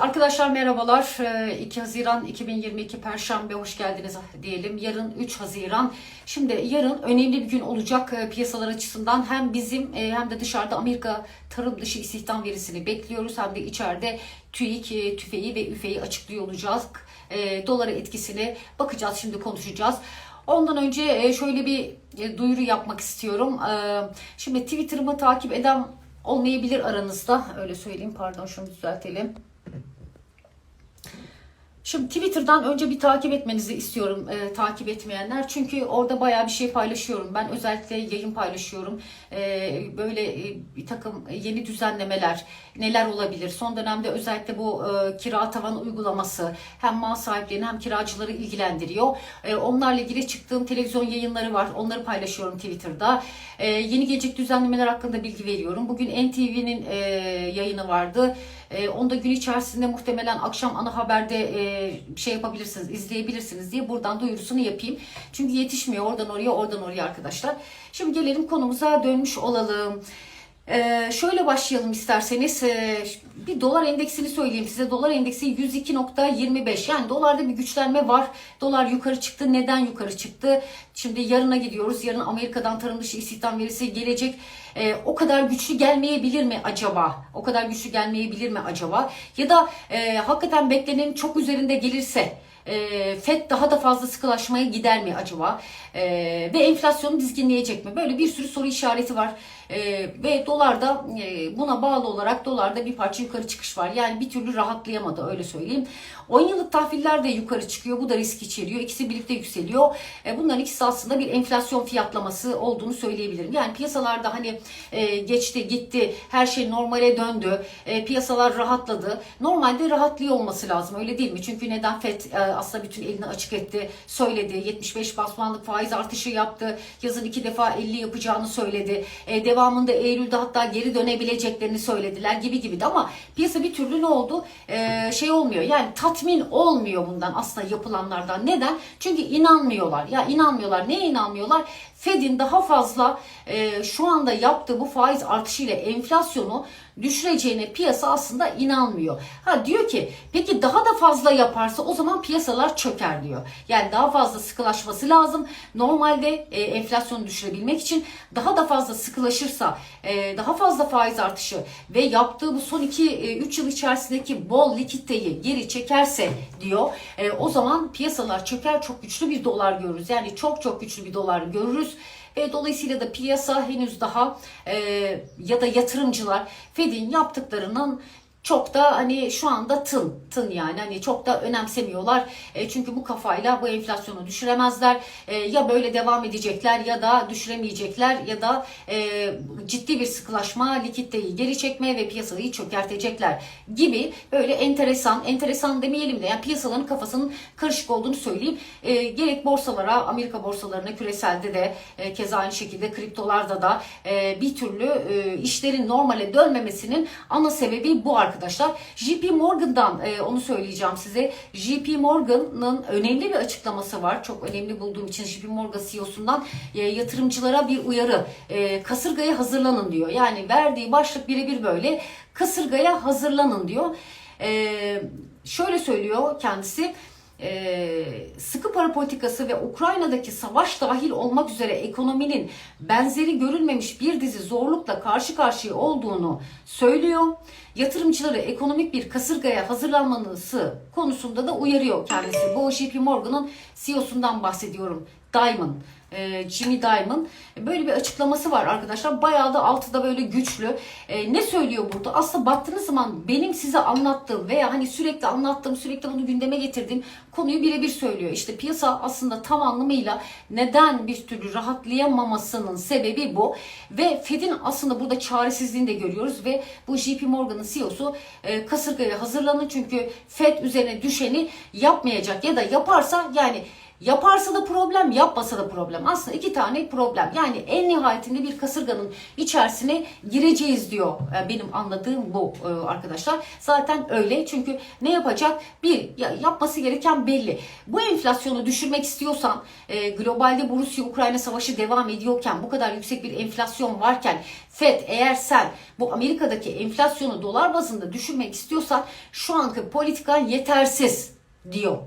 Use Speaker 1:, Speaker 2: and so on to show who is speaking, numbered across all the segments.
Speaker 1: Arkadaşlar merhabalar. Ee, 2 Haziran 2022 Perşembe hoş geldiniz diyelim. Yarın 3 Haziran. Şimdi yarın önemli bir gün olacak e, piyasalar açısından. Hem bizim e, hem de dışarıda Amerika tarım dışı istihdam verisini bekliyoruz. Hem de içeride TÜİK, e, tüfeği ve üfeyi açıklıyor olacağız. Dolara etkisine bakacağız şimdi konuşacağız. Ondan önce şöyle bir duyuru yapmak istiyorum. Şimdi Twitter'ımı takip eden olmayabilir aranızda. Öyle söyleyeyim pardon şunu düzeltelim. Şimdi Twitter'dan önce bir takip etmenizi istiyorum e, takip etmeyenler. Çünkü orada bayağı bir şey paylaşıyorum. Ben özellikle yayın paylaşıyorum. E, böyle e, bir takım yeni düzenlemeler neler olabilir? Son dönemde özellikle bu e, kira tavan uygulaması hem mal sahiplerini hem kiracıları ilgilendiriyor. E, onlarla ilgili çıktığım televizyon yayınları var. Onları paylaşıyorum Twitter'da. E, yeni gelecek düzenlemeler hakkında bilgi veriyorum. Bugün NTV'nin e, yayını vardı. E, onu da gün içerisinde muhtemelen akşam ana haberde e, şey yapabilirsiniz, izleyebilirsiniz diye buradan duyurusunu yapayım. Çünkü yetişmiyor oradan oraya, oradan oraya arkadaşlar. Şimdi gelelim konumuza dönmüş olalım. Ee, şöyle başlayalım isterseniz. Ee, bir dolar endeksini söyleyeyim size. Dolar endeksi 102.25. Yani dolarda bir güçlenme var. Dolar yukarı çıktı. Neden yukarı çıktı? Şimdi yarına gidiyoruz. Yarın Amerika'dan tarım dışı istihdam verisi gelecek. Ee, o kadar güçlü gelmeyebilir mi acaba? O kadar güçlü gelmeyebilir mi acaba? Ya da e, hakikaten beklenenin çok üzerinde gelirse e, FED daha da fazla sıkılaşmaya gider mi acaba? E, ve enflasyonu dizginleyecek mi? Böyle bir sürü soru işareti var. E, ve dolarda e, buna bağlı olarak dolarda bir parça yukarı çıkış var. Yani bir türlü rahatlayamadı öyle söyleyeyim. 10 yıllık tahviller de yukarı çıkıyor. Bu da risk içeriyor. İkisi birlikte yükseliyor. E, bunların ikisi aslında bir enflasyon fiyatlaması olduğunu söyleyebilirim. Yani piyasalarda hani e, geçti gitti her şey normale döndü. E, piyasalar rahatladı. Normalde rahatlıyor olması lazım öyle değil mi? Çünkü neden FED e, aslında bütün elini açık etti, söyledi. 75 basmanlık faiz artışı yaptı. Yazın iki defa 50 yapacağını söyledi. E, devamında Eylül'de hatta geri dönebileceklerini söylediler gibi gibi de ama piyasa bir türlü ne oldu? E, şey olmuyor. Yani tatmin olmuyor bundan aslında yapılanlardan. Neden? Çünkü inanmıyorlar. Ya inanmıyorlar. Neye inanmıyorlar? Fed'in daha fazla e, şu anda yaptığı bu faiz artışıyla enflasyonu düşüreceğine piyasa aslında inanmıyor. Ha diyor ki peki daha da fazla yaparsa o zaman piyasalar çöker diyor. Yani daha fazla sıkılaşması lazım. Normalde e, enflasyonu düşürebilmek için daha da fazla sıkılaşırsa e, daha fazla faiz artışı ve yaptığı bu son 2-3 yıl içerisindeki bol likiditeyi geri çekerse diyor e, o zaman piyasalar çöker çok güçlü bir dolar görürüz. Yani çok çok güçlü bir dolar görürüz ve dolayısıyla da piyasa henüz daha e, ya da yatırımcılar Fed'in yaptıklarının çok da hani şu anda tın tın yani hani çok da önemsemiyorlar. E, çünkü bu kafayla bu enflasyonu düşüremezler. E, ya böyle devam edecekler ya da düşüremeyecekler ya da e, ciddi bir sıkılaşma, likiditeyi geri çekme ve piyasayı çökertecekler gibi böyle enteresan, enteresan demeyelim de yani piyasaların kafasının karışık olduğunu söyleyeyim. E, gerek borsalara, Amerika borsalarına, küreselde de e, keza aynı şekilde kriptolarda da e, bir türlü e, işlerin normale dönmemesinin ana sebebi bu arkadaşlar. JP Morgan'dan e, onu söyleyeceğim size. JP Morgan'ın önemli bir açıklaması var. Çok önemli bulduğum için JP Morgan CEO'sundan e, yatırımcılara bir uyarı. E, kasırgaya hazırlanın diyor. Yani verdiği başlık birebir böyle. Kasırgaya hazırlanın diyor. E, şöyle söylüyor kendisi e, sıkı para politikası ve Ukrayna'daki savaş dahil olmak üzere ekonominin benzeri görülmemiş bir dizi zorlukla karşı karşıya olduğunu söylüyor. Yatırımcıları ekonomik bir kasırgaya hazırlanması konusunda da uyarıyor kendisi. Bu JP Morgan'ın CEO'sundan bahsediyorum. Diamond e, Jimmy Dimon böyle bir açıklaması var arkadaşlar. Bayağı da altı da böyle güçlü. E, ne söylüyor burada? Aslında baktığınız zaman benim size anlattığım veya hani sürekli anlattığım, sürekli bunu gündeme getirdiğim konuyu birebir söylüyor. İşte piyasa aslında tam anlamıyla neden bir türlü rahatlayamamasının sebebi bu. Ve Fed'in aslında burada çaresizliğini de görüyoruz ve bu JP Morgan'ın CEO'su e, kasırgaya hazırlanın çünkü Fed üzerine düşeni yapmayacak ya da yaparsa yani Yaparsa da problem, yapmasa da problem. Aslında iki tane problem. Yani en nihayetinde bir kasırganın içerisine gireceğiz diyor. Yani benim anladığım bu e, arkadaşlar. Zaten öyle. Çünkü ne yapacak? Bir, ya, yapması gereken belli. Bu enflasyonu düşürmek istiyorsan, e, globalde bu Rusya-Ukrayna savaşı devam ediyorken, bu kadar yüksek bir enflasyon varken, FED eğer sen bu Amerika'daki enflasyonu dolar bazında düşürmek istiyorsan şu anki politikan yetersiz diyor.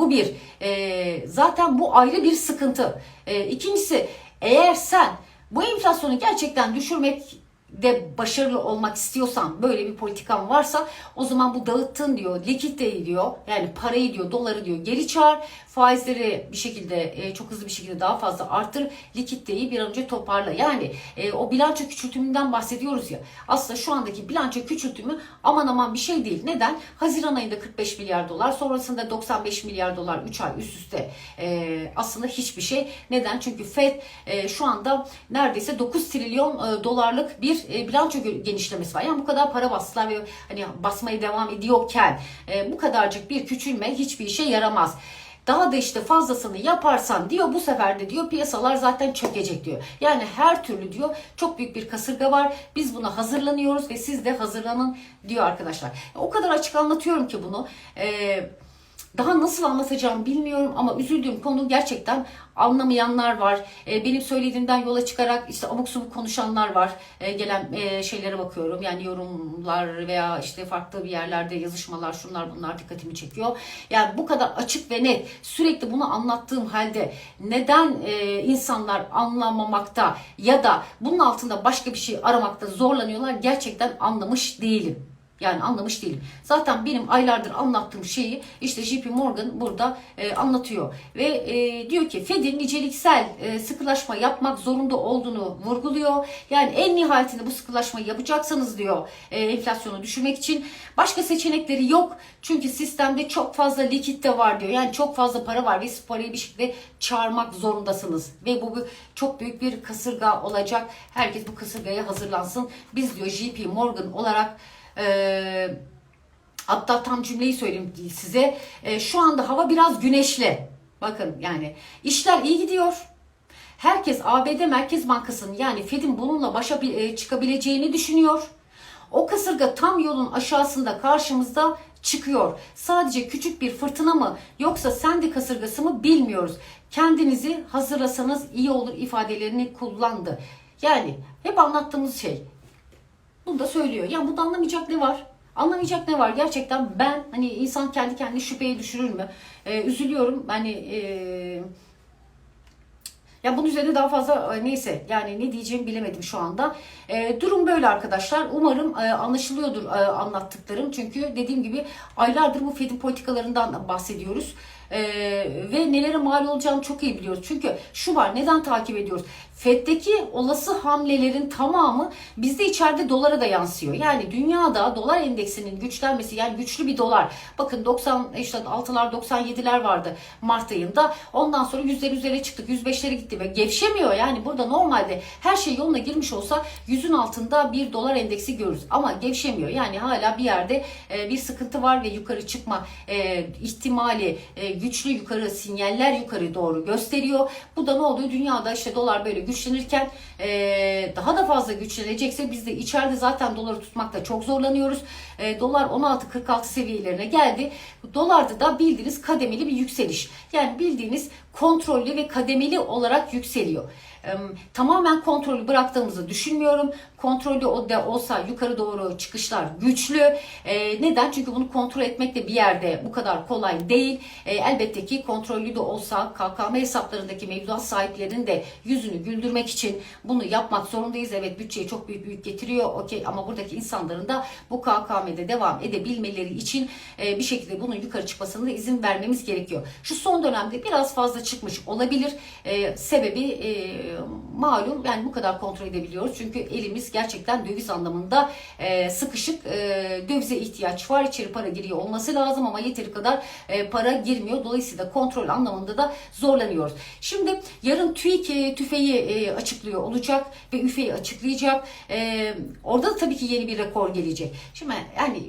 Speaker 1: Bu bir. E, zaten bu ayrı bir sıkıntı. E, ikincisi eğer sen bu enflasyonu gerçekten düşürmek de başarılı olmak istiyorsan böyle bir politikan varsa o zaman bu dağıttın diyor likiditeyi diyor yani parayı diyor doları diyor geri çağır. Faizleri bir şekilde e, çok hızlı bir şekilde daha fazla arttır likiditeyi bir an önce toparla. Yani e, o bilanço küçültümünden bahsediyoruz ya. Aslında şu andaki bilanço küçültümü aman aman bir şey değil. Neden? Haziran ayında 45 milyar dolar sonrasında 95 milyar dolar 3 ay üst üste e, aslında hiçbir şey. Neden? Çünkü Fed e, şu anda neredeyse 9 trilyon e, dolarlık bir e, bilanço genişlemesi var. Yani bu kadar para bastılar ve hani basmaya devam ediyorken e, bu kadarcık bir küçülme hiçbir işe yaramaz. Daha da işte fazlasını yaparsan diyor bu sefer de diyor piyasalar zaten çökecek diyor. Yani her türlü diyor çok büyük bir kasırga var. Biz buna hazırlanıyoruz ve siz de hazırlanın diyor arkadaşlar. O kadar açık anlatıyorum ki bunu. Eee daha nasıl anlatacağım bilmiyorum ama üzüldüğüm konu gerçekten anlamayanlar var. E, benim söylediğimden yola çıkarak işte abuk subuk konuşanlar var. E, gelen e, şeylere bakıyorum. Yani yorumlar veya işte farklı bir yerlerde yazışmalar şunlar bunlar dikkatimi çekiyor. Yani bu kadar açık ve net sürekli bunu anlattığım halde neden e, insanlar anlamamakta ya da bunun altında başka bir şey aramakta zorlanıyorlar gerçekten anlamış değilim. Yani anlamış değilim. Zaten benim aylardır anlattığım şeyi işte JP Morgan burada e, anlatıyor. Ve e, diyor ki Fed'in niceliksel e, sıkılaşma yapmak zorunda olduğunu vurguluyor. Yani en nihayetinde bu sıkılaşmayı yapacaksanız diyor e, enflasyonu düşürmek için başka seçenekleri yok. Çünkü sistemde çok fazla likitte var diyor. Yani çok fazla para var ve siz parayı bir şekilde çağırmak zorundasınız. Ve bu çok büyük bir kasırga olacak. Herkes bu kasırgaya hazırlansın. Biz diyor JP Morgan olarak ee, hatta tam cümleyi söyleyeyim size. Ee, şu anda hava biraz güneşli. Bakın yani işler iyi gidiyor. Herkes ABD Merkez Bankası'nın yani Fed'in bununla başa bi- çıkabileceğini düşünüyor. O kasırga tam yolun aşağısında karşımızda çıkıyor. Sadece küçük bir fırtına mı yoksa sendi kasırgası mı bilmiyoruz. Kendinizi hazırlasanız iyi olur ifadelerini kullandı. Yani hep anlattığımız şey bunu da söylüyor. Ya bunda anlamayacak ne var? Anlamayacak ne var? Gerçekten ben hani insan kendi kendini şüpheye düşürür mü? Ee, üzülüyorum. Hani ee, ya bunun üzerine daha fazla e, neyse yani ne diyeceğimi bilemedim şu anda. E, durum böyle arkadaşlar. Umarım e, anlaşılıyordur e, anlattıklarım. Çünkü dediğim gibi aylardır bu Fed'in politikalarından bahsediyoruz. E, ve nelere mal olacağını çok iyi biliyoruz. Çünkü şu var neden takip ediyoruz? Fed'deki olası hamlelerin tamamı bizde içeride dolara da yansıyor. Yani dünyada dolar endeksinin güçlenmesi yani güçlü bir dolar. Bakın 90 işte 6'lar 97'ler vardı Mart ayında. Ondan sonra yüzler üzere çıktık. 105'lere gitti ve gevşemiyor. Yani burada normalde her şey yoluna girmiş olsa yüzün altında bir dolar endeksi görürüz. Ama gevşemiyor. Yani hala bir yerde e, bir sıkıntı var ve yukarı çıkma e, ihtimali e, güçlü yukarı sinyaller yukarı doğru gösteriyor. Bu da ne oluyor? Dünyada işte dolar böyle güçlenirken e, daha da fazla güçlenecekse biz de içeride zaten doları tutmakta çok zorlanıyoruz. E, dolar 16.46 seviyelerine geldi. Dolarda da bildiğiniz kademeli bir yükseliş. Yani bildiğiniz kontrollü ve kademeli olarak yükseliyor. Tamamen kontrolü bıraktığımızı düşünmüyorum. Kontrollü o da olsa yukarı doğru çıkışlar güçlü. E, neden? Çünkü bunu kontrol etmek de bir yerde bu kadar kolay değil. E, elbette ki kontrollü de olsa KKM hesaplarındaki mevduat sahiplerinin de yüzünü güldürmek için bunu yapmak zorundayız. Evet bütçeye çok büyük büyük getiriyor. Okey ama buradaki insanların da bu KKM'de devam edebilmeleri için e, bir şekilde bunun yukarı çıkmasına da izin vermemiz gerekiyor. Şu son dönemde biraz fazla çıkmış olabilir. Sebebi malum yani bu kadar kontrol edebiliyoruz. Çünkü elimiz gerçekten döviz anlamında e, sıkışık. E, dövize ihtiyaç var. İçeri para giriyor olması lazım ama yeteri kadar e, para girmiyor. Dolayısıyla kontrol anlamında da zorlanıyoruz. Şimdi yarın TÜİK e, tüfeği açıklıyor olacak ve üfeyi açıklayacak. Orada da tabii ki yeni bir rekor gelecek. Şimdi yani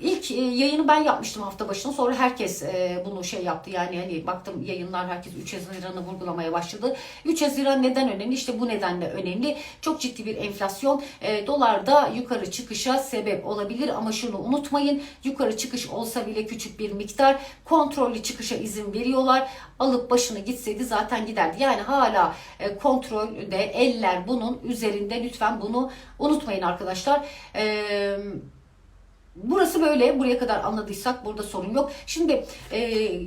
Speaker 1: ilk e, yayını ben yapmıştım hafta başında. Sonra herkes e, bunu şey yaptı. Yani hani baktım yayınlar herkes 3 Haziran'ı vurgulamaya başladı. 3 Haziran neden önemli? İşte bu nedenle önemli. Çok ciddi bir enflasyon e, dolarda yukarı çıkışa sebep olabilir ama şunu unutmayın. Yukarı çıkış olsa bile küçük bir miktar kontrollü çıkışa izin veriyorlar. Alıp başını gitseydi zaten giderdi. Yani hala kontrolde eller bunun üzerinde. Lütfen bunu unutmayın arkadaşlar. Eee Burası böyle. Buraya kadar anladıysak burada sorun yok. Şimdi e,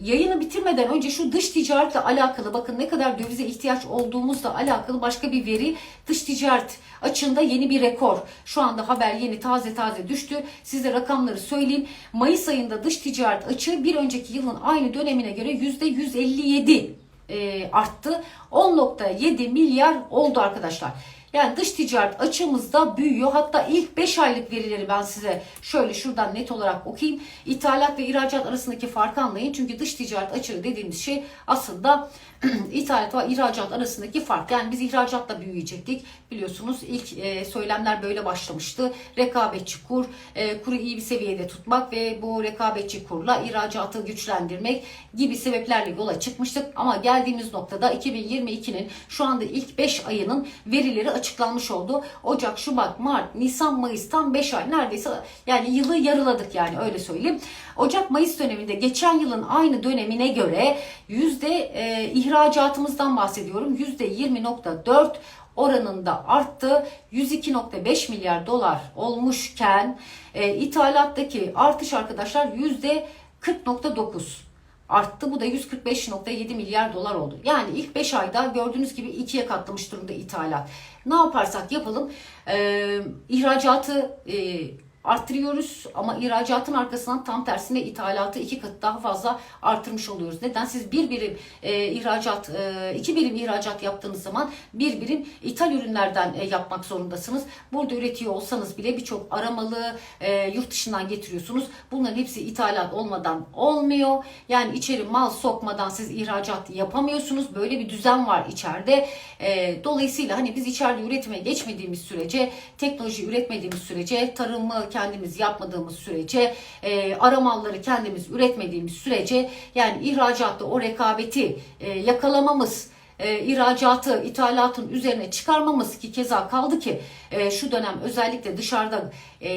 Speaker 1: yayını bitirmeden önce şu dış ticaretle alakalı bakın ne kadar dövize ihtiyaç olduğumuzla alakalı başka bir veri. Dış ticaret açığında yeni bir rekor. Şu anda haber yeni taze taze düştü. Size rakamları söyleyeyim. Mayıs ayında dış ticaret açığı bir önceki yılın aynı dönemine göre %157 e, arttı. 10.7 milyar oldu arkadaşlar. Yani dış ticaret açığımızda büyüyor. Hatta ilk 5 aylık verileri ben size şöyle şuradan net olarak okuyayım. İthalat ve ihracat arasındaki farkı anlayın. Çünkü dış ticaret açığı dediğimiz şey aslında ithalat ve ihracat arasındaki fark. Yani biz ihracatla büyüyecektik. Biliyorsunuz ilk e, söylemler böyle başlamıştı. Rekabetçi kur, e, kuru iyi bir seviyede tutmak ve bu rekabetçi kurla ihracatı güçlendirmek gibi sebeplerle yola çıkmıştık. Ama geldiğimiz noktada 2022'nin şu anda ilk 5 ayının verileri açıklanmış oldu. Ocak, Şubat, Mart, Nisan, Mayıs tam 5 ay neredeyse yani yılı yarıladık yani öyle söyleyeyim. Ocak-Mayıs döneminde geçen yılın aynı dönemine göre yüzde e, ihracatımızdan bahsediyorum. Yüzde 20.4 oranında arttı. 102.5 milyar dolar olmuşken e, ithalattaki artış arkadaşlar yüzde 40.9 arttı. Bu da 145.7 milyar dolar oldu. Yani ilk 5 ayda gördüğünüz gibi ikiye katlamış durumda ithalat. Ne yaparsak yapalım e, ihracatı e, arttırıyoruz ama ihracatın arkasından tam tersine ithalatı iki kat daha fazla artırmış oluyoruz. Neden? Siz bir birim e, ihracat, e, iki birim ihracat yaptığınız zaman bir birim ithal ürünlerden e, yapmak zorundasınız. Burada üretiyor olsanız bile birçok aramalı e, yurt dışından getiriyorsunuz. Bunların hepsi ithalat olmadan olmuyor. Yani içeri mal sokmadan siz ihracat yapamıyorsunuz. Böyle bir düzen var içeride. E, dolayısıyla hani biz içeride üretime geçmediğimiz sürece, teknoloji üretmediğimiz sürece, tarımı kendimiz yapmadığımız sürece, e, aramalları kendimiz üretmediğimiz sürece yani ihracatta o rekabeti e, yakalamamız, e, ihracatı, ithalatın üzerine çıkarmamız ki keza kaldı ki e, şu dönem özellikle dışarıda e,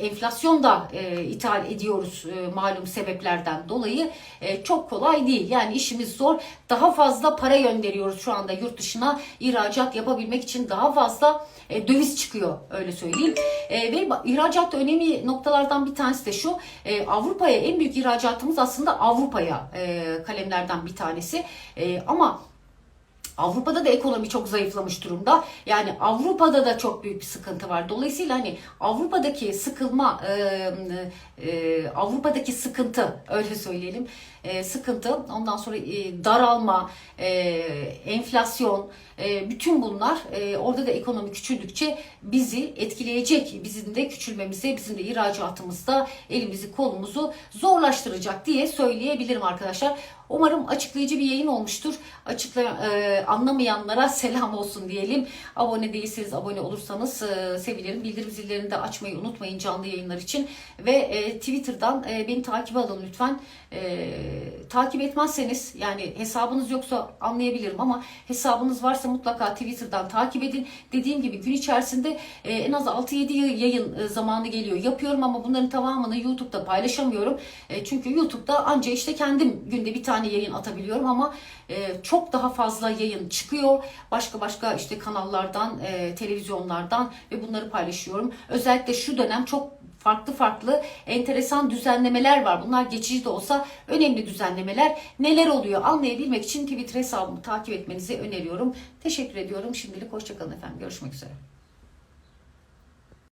Speaker 1: enflasyon da e, ithal ediyoruz e, malum sebeplerden dolayı e, çok kolay değil. Yani işimiz zor. Daha fazla para gönderiyoruz şu anda yurt dışına ihracat yapabilmek için daha fazla e, döviz çıkıyor öyle söyleyeyim. E, ve ihracatta önemli noktalardan bir tanesi de şu. E, Avrupa'ya en büyük ihracatımız aslında Avrupa'ya e, kalemlerden bir tanesi. E, ama Avrupa'da da ekonomi çok zayıflamış durumda. Yani Avrupa'da da çok büyük bir sıkıntı var. Dolayısıyla hani Avrupa'daki sıkılma, e, e, Avrupa'daki sıkıntı öyle söyleyelim. E, sıkıntı, ondan sonra e, daralma, e, enflasyon, e, bütün bunlar e, orada da ekonomi küçüldükçe bizi etkileyecek. Bizim de küçülmemize, bizim de ihracatımızda elimizi kolumuzu zorlaştıracak diye söyleyebilirim arkadaşlar. Umarım açıklayıcı bir yayın olmuştur. Açıkla, e, anlamayanlara selam olsun diyelim. Abone değilseniz abone olursanız e, sevinirim. Bildirim zillerini de açmayı unutmayın canlı yayınlar için. Ve e, Twitter'dan e, beni takip alın lütfen. E, takip etmezseniz yani hesabınız yoksa anlayabilirim ama hesabınız varsa mutlaka Twitter'dan takip edin. Dediğim gibi gün içerisinde e, en az 6-7 yayın e, zamanı geliyor. Yapıyorum ama bunların tamamını YouTube'da paylaşamıyorum. E, çünkü YouTube'da anca işte kendim günde bir tane yayın atabiliyorum ama e, çok daha fazla yayın çıkıyor. Başka başka işte kanallardan, e, televizyonlardan ve bunları paylaşıyorum. Özellikle şu dönem çok farklı farklı enteresan düzenlemeler var. Bunlar geçici de olsa önemli düzenlemeler. Neler oluyor anlayabilmek için Twitter hesabımı takip etmenizi öneriyorum. Teşekkür ediyorum. Şimdilik hoşçakalın efendim. Görüşmek üzere.